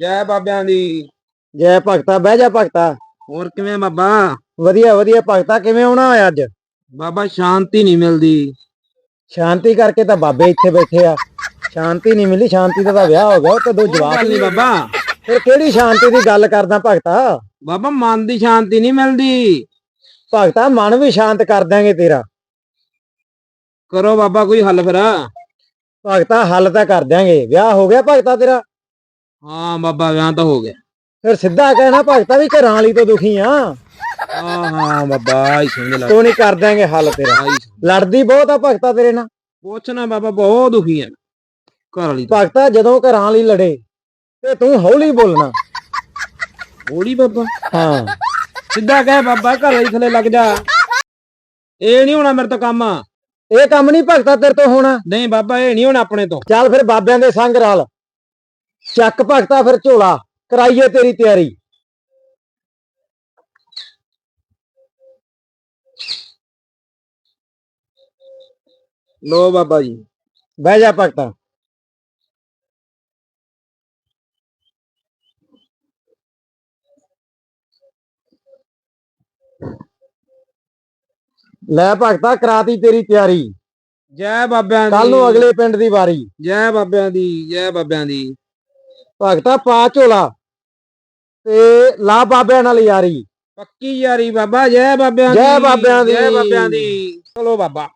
ਜੈ ਬਾਬਿਆਂ ਦੀ। ਜੈ ਭਗਤਾ ਬਹਿ ਜਾ ਭਗਤਾ। ਹੋਰ ਕਿਵੇਂ ਬਾਬਾ? ਵਧੀਆ ਵਧੀਆ ਭਗਤਾ ਕਿਵੇਂ ਹੋਇਆ ਅੱਜ? ਬਾਬਾ ਸ਼ਾਂਤੀ ਨਹੀਂ ਮਿਲਦੀ। ਸ਼ਾਂਤੀ ਕਰਕੇ ਤਾਂ ਬਾਬੇ ਇੱਥੇ ਬੈਠੇ ਆ। ਸ਼ਾਂਤੀ ਨਹੀਂ ਮਿਲੀ ਸ਼ਾਂਤੀ ਦਾ ਤਾਂ ਵਿਆਹ ਹੋ ਗਿਆ ਉਹ ਤਾਂ ਦੋ ਜਵਾਬ ਨਹੀਂ ਬਾਬਾ। ਫਿਰ ਕਿਹੜੀ ਸ਼ਾਂਤੀ ਦੀ ਗੱਲ ਕਰਦਾ ਭਗਤਾ? ਬਾਬਾ ਮਨ ਦੀ ਸ਼ਾਂਤੀ ਨਹੀਂ ਮਿਲਦੀ। ਭਗਤਾ ਮਨ ਵੀ ਸ਼ਾਂਤ ਕਰ ਦਾਂਗੇ ਤੇਰਾ। ਕਰੋ ਬਾਬਾ ਕੋਈ ਹੱਲ ਫਿਰ। ਭਗਤਾ ਹੱਲ ਤਾਂ ਕਰ ਦਿਆਂਗੇ। ਵਿਆਹ ਹੋ ਗਿਆ ਭਗਤਾ ਤੇਰਾ? ਹਾਂ ਬਾਬਾ ਵਿਆਹ ਤਾਂ ਹੋ ਗਿਆ। ਫਿਰ ਸਿੱਧਾ ਕਹਿਣਾ ਭਗਤਾ ਵੀ ਘਰਾਂ ਵਾਲੀ ਤੋਂ ਦੁਖੀ ਆ। ਹਾਂ ਹਾਂ ਬਾਬਾ ਆਈ ਸਮਝ ਲੱਗ ਕੋਈ ਨਹੀਂ ਕਰ ਦਿਆਂਗੇ ਹੱਲ ਤੇਰਾ। ਆਈ। ਲੜਦੀ ਬਹੁਤ ਆ ਭਗਤਾ ਤੇਰੇ ਨਾਲ। ਪੁੱਛ ਨਾ ਬਾਬਾ ਬਹੁਤ ਦੁਖੀ ਆ। ਘਰ ਵਾਲੀ ਤਾਂ। ਭਗਤਾ ਜਦੋਂ ਘਰਾਂ ਵਾਲੀ ਲੜੇ ਤੇ ਤੂੰ ਹੌਲੀ ਬੋਲਣਾ। ਬੋਲੀ ਬਾਬਾ। ਹਾਂ। ਸਿੱਧਾ ਕਹਿ ਬਾਬਾ ਘਰ ਵਾਲੀ ਥੱਲੇ ਲੱਗ ਜਾ। ਇਹ ਨਹੀਂ ਹੋਣਾ ਮੇਰੇ ਤੋਂ ਕੰਮ। ਇਹ ਕੰਮ ਨਹੀਂ ਭਗਤਾ ਤੇਰੇ ਤੋਂ ਹੋਣਾ। ਨਹੀਂ ਬਾਬਾ ਇਹ ਨਹੀਂ ਹੋਣਾ ਆਪਣੇ ਤੋਂ। ਚੱਲ ਫਿਰ ਬਾਬਿਆਂ ਦੇ ਸੰਗ ਰਲ। ਚੱਕ ਭਗਤਾ ਫਿਰ ਝੋਲਾ ਕਰਾਈਏ ਤੇਰੀ ਤਿਆਰੀ। ਲੋ ਬਾਬਾ ਜੀ ਬਹਿ ਜਾ ਭਗਤਾ। ਲੈ ਭਗਤਾ ਕਰਾਤੀ ਤੇਰੀ ਤਿਆਰੀ। ਜੈ ਬਾਬਿਆਂ ਦੀ। ਕੱਲ ਨੂੰ ਅਗਲੇ ਪਿੰਡ ਦੀ ਵਾਰੀ। ਜੈ ਬਾਬਿਆਂ ਦੀ ਜੈ ਬਾਬਿਆਂ ਦੀ। ਭਗਤਾ ਪਾ ਝੋਲਾ। ਤੇ ਲਾ ਬਾਬਿਆਂ ਨਾਲ ਯਾਰੀ। ਪੱਕੀ ਯਾਰੀ ਬਾਬਾ ਜੈ ਬਾਬਿਆਂ ਦੀ ਜੈ ਬਾਬਿਆਂ ਦੀ। ਜੈ ਬਾਬਿਆਂ ਦੀ। ਚਲੋ ਬਾਬਾ।